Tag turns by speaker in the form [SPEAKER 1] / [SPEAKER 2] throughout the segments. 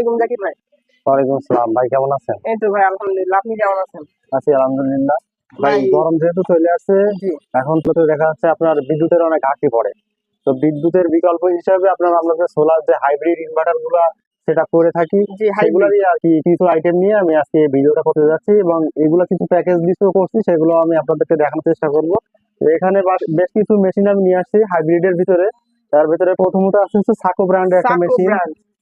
[SPEAKER 1] আলাইকুম জাকির ভাই।
[SPEAKER 2] ওয়ালাইকুম আসসালাম ভাই কেমন আছেন?
[SPEAKER 1] এই তো ভাই আলহামদুলিল্লাহ। আপনি কেমন আছেন?
[SPEAKER 2] আছি আলহামদুলিল্লাহ। ভাই
[SPEAKER 1] ভাই-
[SPEAKER 2] গরম যেহেতু চলে আসছে এখন তো তো দেখা যাচ্ছে আপনার বিদ্যুতের অনেক ঘাটতি পড়ে। তো বিদ্যুতের বিকল্প হিসাবে আপনার আমাদের সোলার যে হাইব্রিড ইনভার্টারগুলা সেটা করে থাকি সেগুলোরই আর কি কিছু আইটেম নিয়ে আমি আজকে ভিডিওটা করতে যাচ্ছি এবং এগুলো কিছু প্যাকেজ লিস্টও করছি সেগুলো আমি আপনাদেরকে দেখানোর চেষ্টা করব। এখানে বেশ কিছু মেশিন আমি নিয়ে আসছি হাইব্রিডের ভিতরে। তার ভিতরে প্রথমত আছে হচ্ছে সাকো ব্র্যান্ডের একটা মেশিন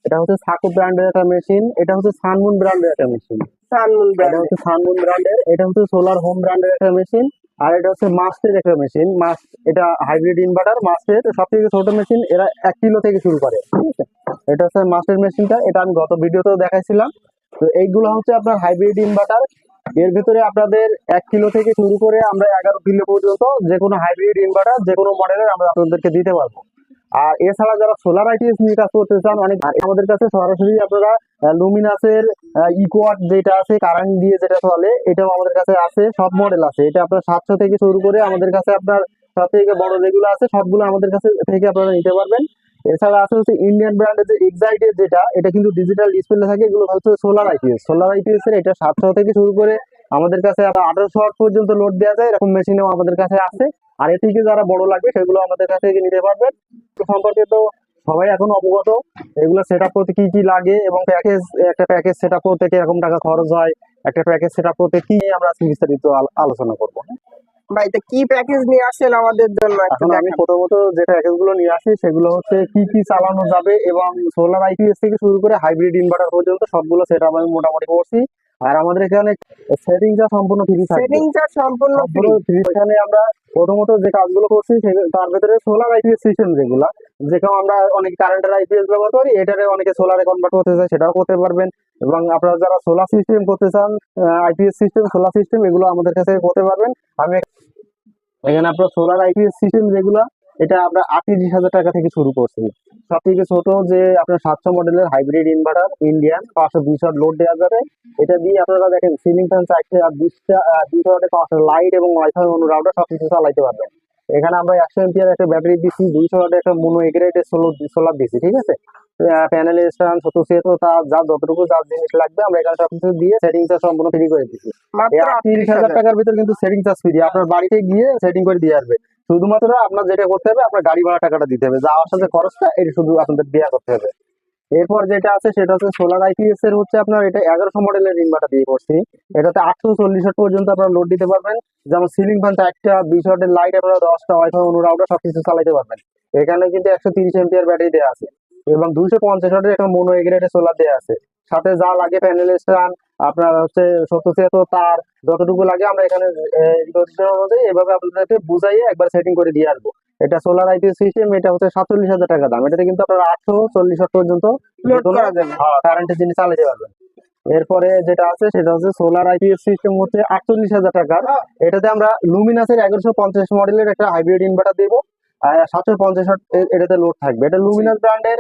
[SPEAKER 2] এটা হচ্ছে সাকো ব্র্যান্ডের একটা মেশিন এটা হচ্ছে সানমুন ব্র্যান্ডের একটা মেশিন।
[SPEAKER 1] Sunmoon brand.
[SPEAKER 2] হচ্ছে সানমুন ব্র্যান্ডের এটা হচ্ছে সোলার হোম ব্র্যান্ডের একটা মেশিন আর এটা হচ্ছে মাস্টের একটা মেশিন। মাস্ট এটা হাইব্রিড ইনভার্টার মাস্টের সব থেকে ছোট মেশিন এরা এক কিলো থেকে শুরু করে ঠিক আছে? এটা হচ্ছে মাস্টের মেশিনটা এটা আমি গত ভিডিওতেও দেখাইছিলাম। তো এইগুলো হচ্ছে আপনার হাইব্রিড ইনভার্টার। এর ভিতরে আপনাদের এক কিলো থেকে শুরু করে আমরা এগারো কিলো পর্যন্ত যে কোনো হাইব্রিড ইনভার্টার যে কোনো মডেলের আমরা আপনাদেরকে দিতে পারব। আর এছাড়া যারা সোলার আইটিএস নিয়ে কাজ করতে চান, অনেক আমাদের কাছে সরাসরি আপনারা লুমিনাসের ইকোয়াট যেটা আছে কারেন্ট দিয়ে যেটা চলে, এটাও আমাদের কাছে আছে, সব মডেল আছে। এটা আপনার সাতশো থেকে শুরু করে আমাদের কাছে আপনার সব থেকে বড় যেগুলো আছে, সবগুলো আমাদের কাছে থেকে আপনারা নিতে পারবেন। এছাড়া আছে হচ্ছে ইন্ডিয়ান ব্র্যান্ডের যে এক্সাইটেড যেটা, এটা কিন্তু ডিজিটাল ডিসপ্লে থাকে, এগুলো হচ্ছে সোলার আইপিএস সোলার আইপিএস এর এটা সাতশো থেকে শুরু করে আমাদের কাছে আঠারোশো ওয়াট পর্যন্ত লোড দেওয়া যায় এরকম মেশিনও আমাদের কাছে আছে। আর এর থেকে যারা বড় লাগবে সেগুলো আমাদের কাছে নিতে পারবেন। সম্পর্কে তো সবাই এখন অবগত। এগুলো সেট আপ করতে কি কি লাগে এবং প্যাকেজ একটা প্যাকেজ সেট আপ করতে কীরকম টাকা খরচ হয় একটা প্যাকেজ সেট আপ করতে কি আমরা আজকে বিস্তারিত আলোচনা করব।
[SPEAKER 1] ভাই কি প্যাকেজ নিয়ে আসেন আমাদের জন্য
[SPEAKER 2] এখন আমি প্রথমত যে প্যাকেজগুলো নিয়ে আসি সেগুলো হচ্ছে কি কি চালানো যাবে এবং সোলার আইপিএস থেকে শুরু করে হাইব্রিড ইনভার্টার পর্যন্ত সবগুলো সেট আমি মোটামুটি করছি। আর আমাদের এখানে সেটিংটা সম্পূর্ণ ফ্রি থাকবে।
[SPEAKER 1] সেটিং চার্জ সম্পূর্ণ ফ্রি
[SPEAKER 2] এখানে আমরা প্রথমত যে কাজগুলো করছি তার ভিতরে সোলার আইপিএস সিস্টেম যেগুলা যেরকম আমরা অনেক কারেন্টের আইপিএস ব্যবহার করি এটারে অনেকে সোলারে কনভার্ট করতে চায় সেটাও করতে পারবেন। এবং আপনারা যারা সোলার সিস্টেম করতে চান আইপিএস সিস্টেম সোলার সিস্টেম এগুলো আমাদের কাছে করতে পারবেন। আমি এখানে আপনার সোলার আইপিএস সিস্টেম যেগুলো এটা আমরা আটত্রিশ হাজার টাকা থেকে শুরু করছি। সব থেকে ছোট যে আপনার সাতশো মডেলের হাইব্রিড ইনভার্টার ইন্ডিয়ান পাঁচশো দুইশো লোড দেওয়া যাবে এটা দিয়ে আপনারা দেখেন সিলিং ফ্যান চারটে আর বিশটা দুইশো ওয়াটের পাঁচশো লাইট এবং ওয়াইফাই অনু রাউটার সব কিছু চালাইতে পারবেন। এখানে আমরা একশো এমপিয়ার একটা ব্যাটারি দিচ্ছি দুইশো ওয়াটের একটা মোনো এগ্রেডের সোলার সোলার দিচ্ছি ঠিক আছে? প্যানেল স্ট্যান্ড ছোট সেট তার যা যতটুকু যা জিনিস লাগবে আমরা এখানে সব কিছু দিয়ে সেটিংটা সম্পূর্ণ ফ্রি করে দিচ্ছি তিরিশ হাজার টাকার ভিতরে কিন্তু সেটিং চার্জ ফ্রি আপনার বাড়িতে গিয়ে সেটিং করে দিয়ে আসবে। শুধুমাত্র আপনার যেটা করতে হবে, আপনার গাড়ি ভাড়া টাকাটা দিতে হবে। যাওয়ার সাথে খরচটা, এটা শুধু আপনাদের দেওয়া করতে হবে। এরপর যেটা আছে, সেটা হচ্ছে সোলার আইপিএস এর হচ্ছে আপনার এটা এগারোশো মডেলের ইনভার্টার দিয়ে করছি। এটাতে আটশো চল্লিশ ওয়াট পর্যন্ত আপনারা লোড দিতে পারবেন। যেমন সিলিং ফ্যান চারটা বিশ লাইট আপনারা দশটা, ওয়াইফাই অনুরাউটার সবকিছু চালাতে পারবেন। এখানে কিন্তু একশো তিরিশ এমপিয়ার ব্যাটারি দেওয়া আছে। এবং দুইশো পঞ্চাশ ওয়াটের একটা মোনো এগ্রেডের সোলার দেওয়া আছে। সাথে যা লাগে প্যানেল স্ট্যান্ড আপনার হচ্ছে সত্তর ছিয়াত্তর তার যতটুকু লাগে আমরা এখানে অনুযায়ী এভাবে আপনাদেরকে বুঝাইয়ে একবার সেটিং করে দিয়ে আসব। এটা সোলার আইপি সিস্টেম এটা হচ্ছে সাতচল্লিশ হাজার টাকা দাম। এটাতে কিন্তু আপনারা আটশো চল্লিশ পর্যন্ত কারেন্টের জিনিস চালাতে পারবেন এরপরে যেটা আছে সেটা হচ্ছে সোলার আইপিএস সিস্টেম হচ্ছে আটচল্লিশ হাজার টাকার। এটাতে আমরা লুমিনাসের এগারোশো পঞ্চাশ মডেলের একটা হাইব্রিড ইনভার্টার দেবো। সাতশো পঞ্চাশ এটাতে লোড থাকবে। এটা লুমিনাস ব্র্যান্ডের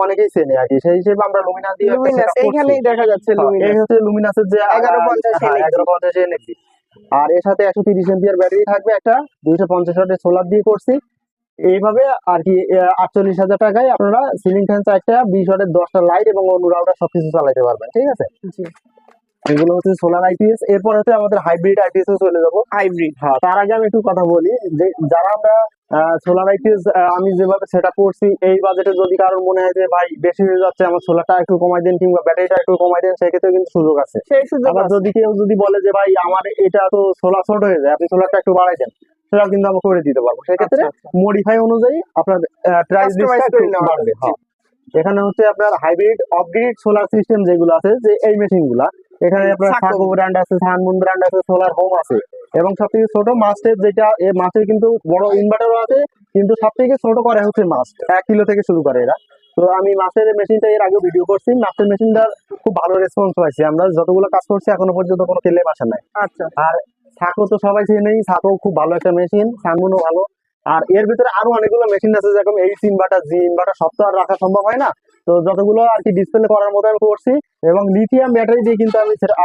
[SPEAKER 2] অনেকেই চেনে আর কি। সেই হিসেবে আমরা লুমিনাস দিয়ে
[SPEAKER 1] লুমিনাস এইখানেই দেখা যাচ্ছে
[SPEAKER 2] হ্যাঁ,
[SPEAKER 1] লুমিনাস
[SPEAKER 2] হচ্ছে লুমিনাসের যে
[SPEAKER 1] 1150
[SPEAKER 2] হ্যাঁ,
[SPEAKER 1] NXT
[SPEAKER 2] 1150 NXT আর এর সাথে একশো তিরিশ এমপিয়ার ব্যাটারি থাকবে একটা দুইশো পঞ্চাশ ওয়াটের সোলার দিয়ে করছি। এইভাবে আর কি আটচল্লিশ হাজার টাকায় আপনারা সিলিং ফ্যান চারটা বিশ ওয়াটের দশটা লাইট এবং অনুরাউটার সবকিছু চালাতে পারবেন ঠিক আছে? এগুলো হচ্ছে সোলার আইপিএস এরপর হচ্ছে আমাদের হাইব্রিড আইপিএস চলে যাব।
[SPEAKER 1] হাইব্রিড
[SPEAKER 2] হ্যাঁ তার আগে আমি একটু কথা বলি যে যারা আমরা সোলার আইপিএস আমি যেভাবে সেট করছি এই বাজেটে যদি কারোর মনে হয় যে ভাই বেশি হয়ে যাচ্ছে আমার সোলারটা একটু কমাই দেন কিংবা ব্যাটারিটা একটু কমাই দেন সেক্ষেত্রে কিন্তু সুযোগ আছে। আবার যদি কেউ যদি বলে যে ভাই আমার এটা তো সোলার ছোট হয়ে যায় আপনি সোলারটা একটু বাড়াই দেন সেটাও কিন্তু আমরা করে দিতে পারব। সেক্ষেত্রে
[SPEAKER 1] আচ্ছা, আচ্ছা।
[SPEAKER 2] মডিফাই অনুযায়ী আপনার প্রাইস বাড়বে। হ্যাঁ। এখানে হচ্ছে আপনার হাইব্রিড অপগ্রেড সোলার সিস্টেম যেগুলো আছে যে এই মেশিনগুলা এখানে আপনার সাকো ব্র্যান্ড আছে সানমুন ব্র্যান্ড আছে সোলার হোম আছে। এবং সব থেকে ছোট মাস্টের যেটা এই মাস্টের কিন্তু বড় ইনভার্টারও আছে কিন্তু সব থেকে ছোট করে হচ্ছে মাস্ট এক কিলো থেকে শুরু করে এরা। তো আমি মাছের মেশিনটা এর আগে ভিডিও করছি মাছের মেশিনটার খুব ভালো রেসপন্স পাইছি। আমরা যতগুলো কাজ করছি এখনও পর্যন্ত কোনো ক্লেম আসে নাই।
[SPEAKER 1] আচ্ছা।
[SPEAKER 2] আর সাকো তো সবাই চেনেই সাকো খুব ভালো একটা মেশিন সানমুনও ভালো। আর এর ভিতরে আরও অনেকগুলো মেশিন আছে যেরকম এইচ ইনভার্টার জি ইনভার্টার সব তো আর রাখা সম্ভব হয় না। তো যতগুলো আর কি ডিসপ্লে করার মতো আমি করছি এবং লিথিয়াম ব্যাটারি দিয়ে কিন্তু আমি সেটা-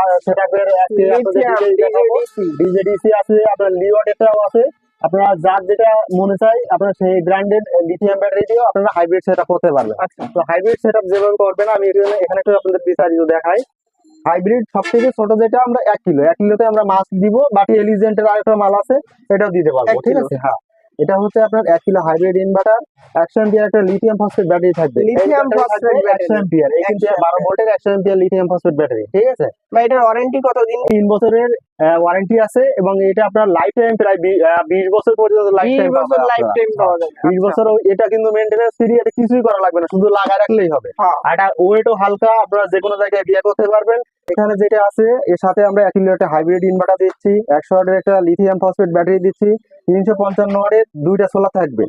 [SPEAKER 2] ডিজেডিসি আছে আপনার লিওয়াটেটাও আছে আপনারা যার যেটা মনে চাই আপনারা সেই ব্র্যান্ডেড লিথিয়াম ব্যাটারি দিয়েও আপনারা হাইব্রিড সেটআপ করতে পারবেন।
[SPEAKER 1] আচ্ছা।
[SPEAKER 2] তো হাইব্রিড সেটআপ যেভাবে করবেন আমি এখানে এখানে একটু আপনাদের বিস্তারিত দেখাই। হাইব্রিড সব থেকে ছোট যেটা আমরা এক কিলো এক কিলোতে আমরা মাছ দিব বাকি এলিজেন্টের আরেকটা মাল আছে এটাও দিতে পারব ঠিক আছে? হ্যাঁ। এটা হচ্ছে আপনার এক কিলো হাইব্রিড ইনভার্টার একশো এম্পিয়ার একটা লিথিয়াম ফসফেট ব্যাটারি থাকবে।
[SPEAKER 1] Phosphate battery।
[SPEAKER 2] একশো এম্পিয়ার এই কিন্তু
[SPEAKER 1] 100
[SPEAKER 2] বারো ভোল্টের একশো এম্পিয়ার লিথিয়াম ফসফেট ব্যাটারি ঠিক আছে?
[SPEAKER 1] বা এটার ওয়ারেন্টি কতদিন?
[SPEAKER 2] তিন বছরের ওয়ারেন্টি আছে এবং এটা আপনার লাইফ টাইম প্রায় বিশ বছর পর্যন্ত লাইফ টাইম
[SPEAKER 1] বছর লাইফ টাইম পাওয়া যাবে।
[SPEAKER 2] বিশ বছর এটা কিন্তু মেনটেন্যান্স ফ্রি এটা কিছুই করা লাগবে না শুধু লাগা রাখলেই হবে।
[SPEAKER 1] হ্যাঁ।
[SPEAKER 2] আর এটা ওয়েটও হালকা আপনারা যে কোনো জায়গায় বিয়ে করতে পারবেন। এখানে যেটা আছে এর সাথে আমরা এক কিলোটা হাইব্রিড ইনভার্টার দিচ্ছি একশো ওয়াটের একটা লিথিয়াম ফসফেট ব্যাটারি দিচ্ছি তিনশো পঞ্চান্ন ওয়াটের দুইটা সোলার থাকবে।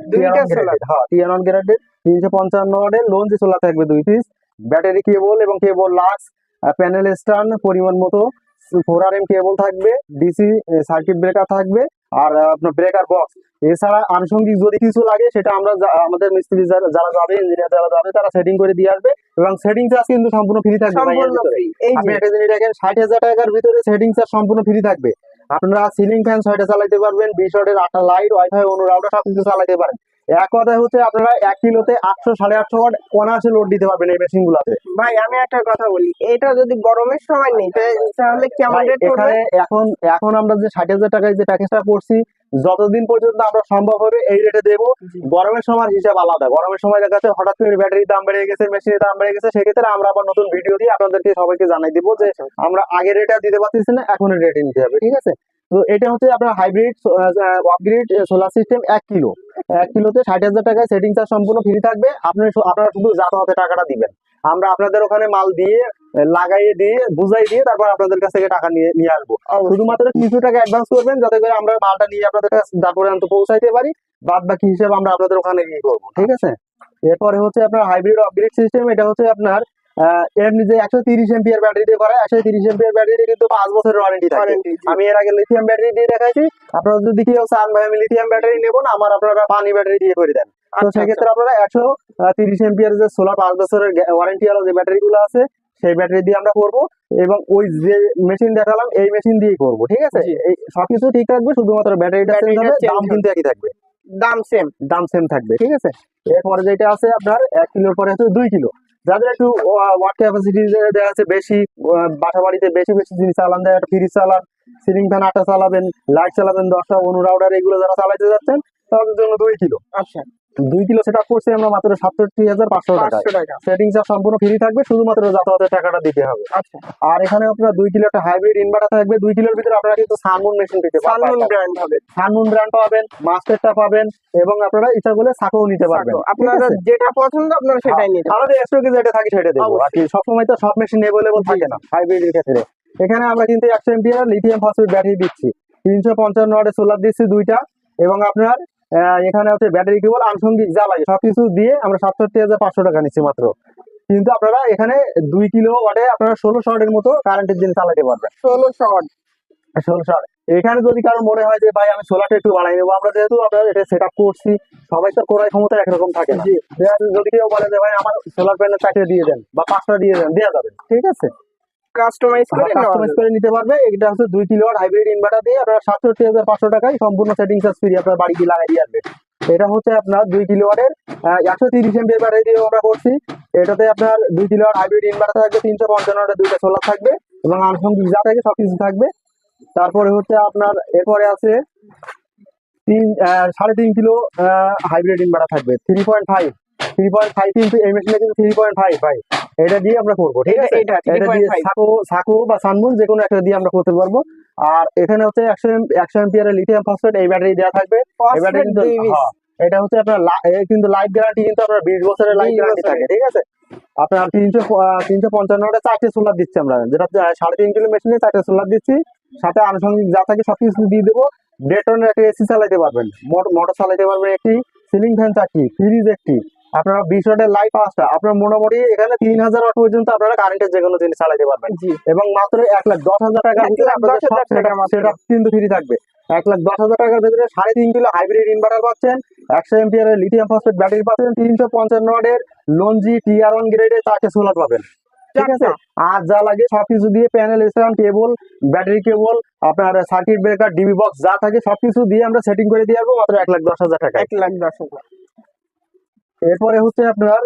[SPEAKER 2] হ্যাঁ টিয়ানন গ্রেডের তিনশো পঞ্চান্ন ওয়াটের লোন সোলার থাকবে দুই পিস ব্যাটারি কেবল এবং কেবল লাক্স প্যানেল স্টান পরিমাণ মতো। ফোর আর এম কেবল থাকবে ডিসি সার্কিট ব্রেকার থাকবে আর আপনার ব্রেকার বক্স এছাড়া আনুষঙ্গিক যদি কিছু লাগে সেটা আমরা আমাদের মিস্ত্রি যারা যাবে ইঞ্জিনিয়ার যারা যাবে তারা সেটিং করে দিয়ে আসবে এবং সেটিং চার্জ কিন্তু সম্পূর্ণ ফ্রি থাকবে আপনি একটা জিনিস দেখেন ষাট হাজার টাকার ভিতরে সেটিং চার্জ সম্পূর্ণ ফ্রি থাকবে। আপনারা সিলিং ফ্যান ছয়টা চালাইতে পারবেন বিশ ওয়াটের আটটা লাইট ওয়াইফাই অনুরাউটার সব কিছু চালাতে পারেন। এক কথায় হচ্ছে আপনারা এক কিলোতে আটশো সাড়ে আটশো ওয়াট অনায়াসে লোড দিতে পারবেন এই মেশিন গুলাতে
[SPEAKER 1] ভাই আমি একটা কথা বলি এটা যদি গরমের সময় নেই তাহলে কেমন রেট পড়বে
[SPEAKER 2] এখানে এখন আমরা যে ষাট হাজার টাকায় যে প্যাকেজটা করছি যতদিন পর্যন্ত আমরা সম্ভব হবে এই রেটে দেবো। গরমের সময় হিসাব আলাদা। গরমের সময় দেখা যাচ্ছে হঠাৎ করে ব্যাটারির দাম বেড়ে গেছে মেশিনের দাম বেড়ে গেছে সেক্ষেত্রে আমরা আবার নতুন ভিডিও দিয়ে আপনাদেরকে সবাইকে জানাই দিব যে আমরা আগের রেটে দিতে পারতেছি না এখন রেটে নিতে হবে ঠিক আছে? তো এটা হচ্ছে আপনার হাইব্রিড আপগ্রেড সোলার সিস্টেম এক কিলো এক কিলোতে ষাট হাজার টাকায় সেটিং চার্জ সম্পূর্ণ ফ্রি থাকবে। আপনি আপনারা শুধু যাতায়াতে টাকাটা দিবেন। আমরা আপনাদের ওখানে মাল দিয়ে লাগাইয়ে দিয়ে বুঝাই দিয়ে তারপর আপনাদের কাছ থেকে টাকা নিয়ে নিয়ে আসব। শুধুমাত্র কিছু টাকা অ্যাডভান্স করবেন যাতে করে আমরা মালটা নিয়ে আপনাদের কাছে তারপরে পৌঁছাইতে পারি। বাদ বাকি হিসেবে আমরা আপনাদের ওখানে গিয়ে করব ঠিক আছে? এরপরে হচ্ছে আপনার হাইব্রিড আপগ্রেড সিস্টেম এটা হচ্ছে আপনার এমনি যে একশো তিরিশ এমপিয়ার ব্যাটারি দিয়ে করা একশো তিরিশ এমপিয়ার ব্যাটারি কিন্তু পাঁচ বছরের ওয়ারেন্টি থাকে। আমি এর আগে লিথিয়াম ব্যাটারি দিয়ে দেখাইছি। আপনারা যদি কেউ চান ভাই আমি লিথিয়াম ব্যাটারি নেব না আমার আপনারা পানি ব্যাটারি দিয়ে করে দেন। তো
[SPEAKER 1] আচ্ছা,
[SPEAKER 2] সেক্ষেত্রে আপনারা একশো তিরিশ এমপিয়ার যে সোলার পাঁচ বছরের ওয়ারেন্টি যে আছে সেই ব্যাটারি দিয়ে আমরা করব এবং ওই যে মেশিন দেখালাম এই মেশিন দিয়েই করব ঠিক আছে? সবকিছু ঠিক থাকবে শুধুমাত্র ব্যাটারিটা দাম। কিন্তু একই থাকবে।
[SPEAKER 1] দাম সেম
[SPEAKER 2] দাম সেম থাকবে ঠিক আছে? এরপরে যেটা আছে আপনার এক কিলোর পরে হচ্ছে দুই কিলো। যাদের একটু ওয়াট ক্যাপাসিটি দেওয়া আছে বেশি বাসা বাড়িতে বেশি বেশি জিনিস চালান দেয়, একটা ফ্রিজ চালান সিলিং ফ্যান আটা চালাবেন লাইট চালাবেন, দশটা অনুরাউডার এগুলো যারা চালাইতে যাচ্ছেন, তাদের জন্য দুই কিলো
[SPEAKER 1] আচ্ছা।
[SPEAKER 2] দুই কিলো সেট আপ করছি আমরা মাত্র সাতষট্টি হাজার পাঁচশো টাকা। সেটিং চার্জ সম্পূর্ণ ফ্রি থাকবে শুধুমাত্র যাতায়াতের টাকাটা দিতে হবে।
[SPEAKER 1] আচ্ছা।
[SPEAKER 2] আর এখানে আপনার দুই কিলো একটা হাইব্রিড ইনভার্টার থাকবে দুই কিলোর ভিতরে আপনারা কিন্তু সানমুন মেশিন পেতে পারবেন।
[SPEAKER 1] ব্র্যান্ড
[SPEAKER 2] সানমুন ব্র্যান্ড পাবেন মাস্টারটা পাবেন এবং আপনারা ইচ্ছা করলে সাকও নিতে পারবেন।
[SPEAKER 1] আপনারা যেটা পছন্দ আপনারা সেটাই নিতে পারেন।
[SPEAKER 2] আমাদের স্টকে যেটা থাকে সেটা দেবো। আর কি সবসময় তো সব মেশিন অ্যাভেলেবল থাকে না হাইব্রিড এর ক্ষেত্রে। এখানে আমরা কিন্তু একশো এমপিআর লিথিয়াম ফসফেট ব্যাটারি দিচ্ছি। তিনশো পঞ্চান্ন ওয়াটের সোলার দিচ্ছি দুইটা এবং আপনার এখানে হচ্ছে ব্যাটারি কেবল আনুষঙ্গিক যা লাগে সবকিছু দিয়ে আমরা সাতষট্টি হাজার পাঁচশো টাকা নিচ্ছি মাত্র। কিন্তু আপনারা এখানে দুই কিলো ওয়াটে আপনারা ষোলোশো ওয়াটের মতো কারেন্টের জিনিস চালাতে পারবেন।
[SPEAKER 1] ষোলো ওয়াট।
[SPEAKER 2] ষোলো ওয়াট। এখানে যদি কারও মনে হয় যে ভাই আমি সোলারটা একটু বাড়াই নেব। আমরা যেহেতু আপনার এটা সেট আপ করছি সবাই তো করার ক্ষমতা একরকম থাকে যদি কেউ বলে যে ভাই আমার সোলার প্যানেল চারটে দিয়ে দেন বা পাঁচটা দিয়ে দেন দেওয়া যাবে। ঠিক আছে।
[SPEAKER 1] কাস্টমাইজ করে
[SPEAKER 2] কাস্টমাইজ করে নিতে পারবে। এটা হচ্ছে দুই কিলো হাইব্রিড ইনভার্টার দিয়ে আপনার সাতষট্টি হাজার পাঁচশো টাকায় সম্পূর্ণ সেটিং চার্জ ফ্রি আপনার বাড়ি গিয়ে লাগাই দিয়ে আসবে। এটা হচ্ছে আপনার দুই কিলো ওয়াটের একশো তিরিশ এমপি ব্যাটারি দিয়ে আমরা করছি। এটাতে আপনার দুই কিলোওয়াট হাইব্রিড ইনভার্টার থাকবে তিনশো পঞ্চান্ন ওয়াটের দুইটা সোলার থাকবে এবং আনুষঙ্গিক যা থাকে সবকিছু থাকবে। তারপরে হচ্ছে আপনার এরপরে আছে তিন সাড়ে তিন কিলো হাইব্রিড ইনভার্টার থাকবে three point five three point five মেশিনে কিন্তু থ্রি পয়েন্ট ফাইভ ফাইভ এটা দিয়ে আমরা করব ঠিক আছে?
[SPEAKER 1] এটা
[SPEAKER 2] দিয়ে সাকো সাকো বা সানমুন যে কোনো একটা দিয়ে আমরা করতে পারব। আর এখানে হচ্ছে একশো একশো এমপিয়ারের লিথিয়াম ফসফেট এই ব্যাটারি দেওয়া থাকবে। এই ব্যাটারি কিন্তু। হ্যাঁ, এটা হচ্ছে আপনার কিন্তু লাইফ গ্যারান্টি কিন্তু আপনার বিশ বছরের লাইফ গ্যারান্টি থাকে ঠিক আছে? আপনার তিনশো তিনশো পঞ্চান্নটা চারটে সোলার দিচ্ছি আমরা। যেটা সাড়ে তিন কিলো মেশিনে চারটে সোলার দিচ্ছি। সাথে আনুষঙ্গিক যা থাকে সবকিছু দিয়ে দেবো। দেড় টনের একটা এসি চালাতে পারবেন। মোটর চালাতে পারবেন একটি। সিলিং ফ্যান চারটি ফ্রিজ একটি। আপনারা বিশ ওয়াটের লাইট পাঁচটা আপনার মোটামুটি এখানে তিন হাজার ওয়াট পর্যন্ত আপনারা কারেন্টের যে কোনো জিনিস চালাতে পারবেন। এবং মাত্র এক লাখ দশ হাজার টাকার ভিতরে আপনাদের
[SPEAKER 1] টাকা
[SPEAKER 2] setup কিন্তু ফ্রি থাকবে। এক লাখ দশ হাজার টাকার ভিতরে সাড়ে তিন কিলো হাইব্রিড ইনভার্টার পাচ্ছেন একশো এমপিয়ার লিথিয়াম ফসফেট ব্যাটারি পাচ্ছেন তিনশো পঞ্চান্ন ওয়াটের লঞ্জি টিআর ওয়ান গ্রেডের চারটে সোলার পাবেন। ঠিক আছে? আর যা লাগে সবকিছু দিয়ে panel stand cable battery cable আপনার সার্কিট ব্রেকার ডিবি বক্স যা থাকে সবকিছু দিয়ে আমরা সেটিং করে দিয়ে আসব মাত্র এক লাখ দশ হাজার টাকা
[SPEAKER 1] এক লাখ দশ হাজার।
[SPEAKER 2] এরপরে হচ্ছে আপনার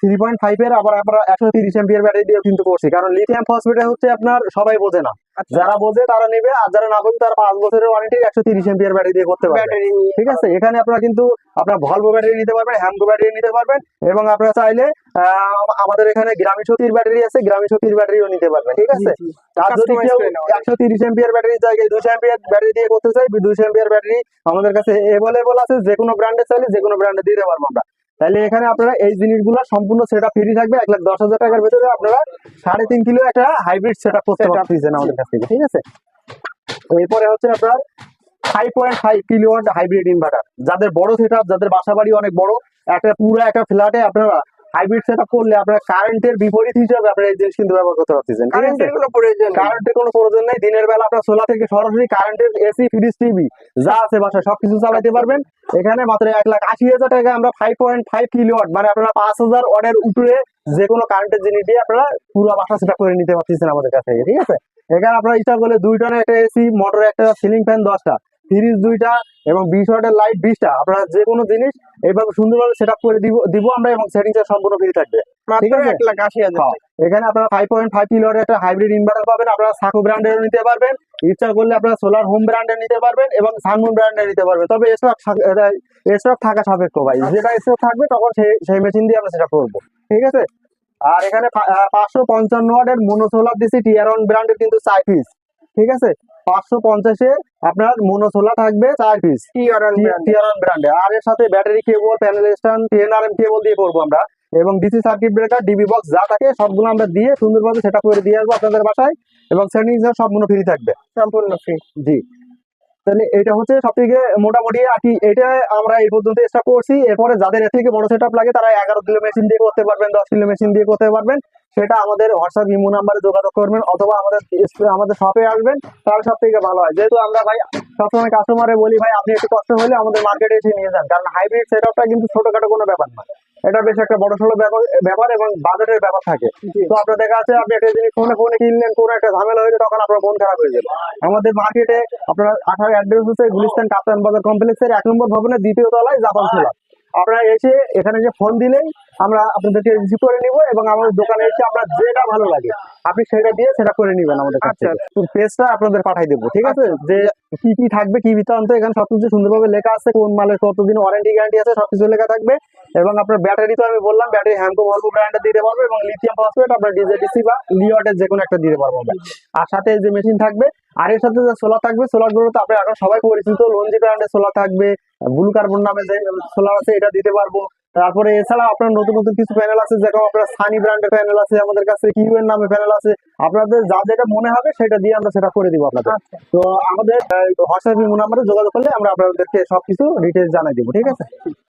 [SPEAKER 2] থ্রি পয়েন্ট ফাইভ এর আবার আমরা একশো তিরিশ এমপিয়ার ব্যাটারি দিয়ে কিন্তু করছি। কারণ লিথিয়াম ফসফেটে হচ্ছে আপনার সবাই বোঝে না।
[SPEAKER 1] আচ্ছা।
[SPEAKER 2] যারা বোঝে তারা নেবে আর যারা না বোঝে তারা পাঁচ বছরের ওয়ারেন্টি একশো তিরিশ এমপিয়ার ব্যাটারি দিয়ে করতে পারবে।
[SPEAKER 1] ব্যাটারি নিয়ে।
[SPEAKER 2] ঠিক আছে? এখানে আপনারা কিন্তু আপনার ভলভো ব্যাটারি নিতে পারবেন হ্যামকো ব্যাটারি নিতে পারবেন এবং আপনারা চাইলে আহ, আমাদের এখানে গ্রামী শক্তির ব্যাটারি আছে গ্রামী শক্তির ব্যাটারিও নিতে পারবেন ঠিক আছে। আর যদি কেউ। একশো তিরিশ এমপিয়ার ব্যাটারি জায়গায় দুশো এমপিয়ার ব্যাটারি দিয়ে করতে চাই দুশো এমপিয়ার ব্যাটারি আমাদের কাছে অ্যাভেলেবল আছে যে কোনো ব্র্যান্ডে চাইলে যে কোনো ব্র্যান্ডে দিতে পারব আমরা। তাহলে এখানে আপনারা এই জিনিসগুলো সম্পূর্ণ সেট আপ ফ্রি থাকবে। এক লাখ দশ হাজার টাকার ভেতরে আপনারা সাড়ে তিন কিলো একটা হাইব্রিড সেট আপ করতে পারছেন আমাদের কাছ থেকে। ঠিক আছে? তো এরপরে হচ্ছে আপনার five point five kilo hybrid inverter যাদের বড় সেট যাদের বাসা বাড়ি অনেক বড় একটা পুরো একটা ফ্ল্যাটে আপনারা হাইব্রিড সেট করলে আপনারা কারেন্টের বিপরীত হিসাবে আপনারা এই জিনিস কিন্তু ব্যবহার করতে পারতেছেন
[SPEAKER 1] কারেন্টের কোনো প্রয়োজন।
[SPEAKER 2] কারেন্টের কোনো প্রয়োজন নেই। দিনের বেলা আপনার সোলার থেকে সরাসরি কারেন্টের এসি ফ্রিজ টিভি যা আছে বাসায় সবকিছু চালাতে পারবেন। এখানে মাত্র এক লাখ আশি হাজার টাকা আমরা ফাইভ পয়েন্ট ফাইভ কিলোয়াট মানে আপনারা পাঁচ হাজার ওয়াটের উপরে যে কোনো কারেন্টের জিনিস দিয়ে আপনারা পুরো বাসা সেটা করে নিতে পারতেছেন আমাদের কাছ থেকে ঠিক আছে? এখানে আপনারা ইচ্ছা করলে দুই টনের একটা এসি মোটরের একটা সিলিং ফ্যান দশটা। ফ্রিজ দুইটা এবং বিশ ওয়াটের লাইট বিশটা। আপনারা যে কোনো জিনিস এইভাবে সুন্দরভাবে সেট আপ দিব দিব আমরা এবং সেটিংস সম্পূর্ণ ফ্রি থাকবে। ঠিক আছে?
[SPEAKER 1] এক লাখ আশি হাজার
[SPEAKER 2] হ্যাঁ, এখানে আপনারা ফাইভ পয়েন্ট ফাইভ কিলোর একটা হাইব্রিড ইনভার্টার পাবেন। আপনারা সাকো ব্র্যান্ডের নিতে পারবেন। ইচ্ছা করলে আপনারা সোলার হোম ব্র্যান্ডের নিতে পারবেন এবং সানমুন ব্র্যান্ডের নিতে পারবেন। তবে স্টক স্টক থাকা সাপেক্ষ ভাই। যেটা স্টক থাকবে তখন সেই সেই মেশিন দিয়ে আমরা সেটা করব। ঠিক আছে? আর এখানে পাঁচশো পঞ্চান্ন ওয়াটের মোনো সোলার দিছি টিয়ার ওয়ান ব্র্যান্ডের কিন্তু চার পিস ঠিক আছে? পাঁচশো পঞ্চাশে আপনার মোনো সোলার থাকবে চার পিস। টিয়ারন ব্র্যান্ডে আর এর সাথে battery cable panel stand TNRM cable দিয়ে করব আমরা। এবং DC circuit breaker DB box যা থাকে সবগুলো আমরা দিয়ে সুন্দরভাবে সেটা করে দিয়ে আসব আপনাদের বাসায়। এবং সেটিংস সম্পূর্ণ ফ্রি থাকবে।
[SPEAKER 1] সম্পূর্ণ ফ্রি
[SPEAKER 2] জি। তাহলে এটা হচ্ছে সব থেকে মোটামুটি আর কি এটা আমরা এই পর্যন্ত স্টার্ট করছি। এরপরে যাদের এর থেকে বড় সেটআপ লাগে তারা এগারো কিলো মেশিন দিয়ে করতে পারবেন দশ কিলো মেশিন দিয়ে করতে পারবেন। সেটা আমাদের হোয়াটসঅ্যাপ ইমো নাম্বারে যোগাযোগ করবেন অথবা আমাদের আমাদের শপে আসবেন তাহলে সব থেকে ভালো হয়। যেহেতু আমরা ভাই সবসময় কাস্টমারে বলি ভাই আপনি একটু কষ্ট হলে আমাদের মার্কেটে এসে নিয়ে যান। কারণ হাইব্রিড সেটআপটা কিন্তু ছোটখাটো কোনো ব্যাপার না এটা বেশ একটা বড় সড়ো ব্যাপার এবং বাজেটের ব্যাপার থাকে। তো আপনার দেখা যাচ্ছে আপনি একটা জিনিস ফোনে ফোনে কিনলেন কোনো একটা ঝামেলা হয়েছে তখন আপনার মন খারাপ হয়ে যাবে। আমাদের মার্কেটে আপনার আঠারো অ্যাড্রেস হচ্ছে গুলিস্তান কাপ্তান বাজার কমপ্লেক্সের এক নম্বর ভবনের দ্বিতীয় তলায় জাপান ছোলা আপনারা এসে এখানে যে ফোন দিলেই আমরা আপনাদেরকে রিসিভ করে নিব এবং আমাদের দোকানে এসে আপনার যেটা ভালো লাগে আপনি সেটা দিয়ে সেটা করে নিবেন আমাদের কাছে
[SPEAKER 1] আচ্ছা,
[SPEAKER 2] পেজটা আপনাদের পাঠাই দেবো ঠিক আছে? যে কি কি থাকবে কি বৃত্তান্ত এখানে সবকিছু সুন্দরভাবে লেখা আছে কোন মালের কতদিন ওয়ারেন্টি গ্যারান্টি আছে সবকিছু লেখা থাকবে। এবং আপনার ব্যাটারি তো আমি বললাম ব্যাটারি হ্যামকো ভলভো ব্র্যান্ডের দিতে পারব এবং লিথিয়াম ফসফেট আপনার ডিজেডিসি বা লিওয়াটের যে কোনো একটা দিতে পারব আর সাথে যে মেশিন থাকবে আর এর সাথে যে সোলার থাকবে সোলারগুলো তো আপনি এখন সবাই পরিচিত লঞ্জি ব্র্যান্ডের সোলার থাকবে ব্লু কার্বন নামে যে সোলার আছে এটা দিতে পারব। তারপরে এছাড়া আপনার নতুন নতুন কিছু প্যানেল আছে যেরকম আপনার সানি ব্র্যান্ডের প্যানেল আছে আমাদের কাছে কিউ এর নামে প্যানেল আছে। আপনাদের যা যেটা মনে হবে সেটা দিয়ে আমরা সেটা করে দিব আপনাদের।
[SPEAKER 1] আচ্ছা।
[SPEAKER 2] তো আমাদের হোয়াটসঅ্যাপ নাম্বারে যোগাযোগ করলে আমরা আপনাদেরকে সবকিছু ডিটেলস জানাই দিব ঠিক আছে?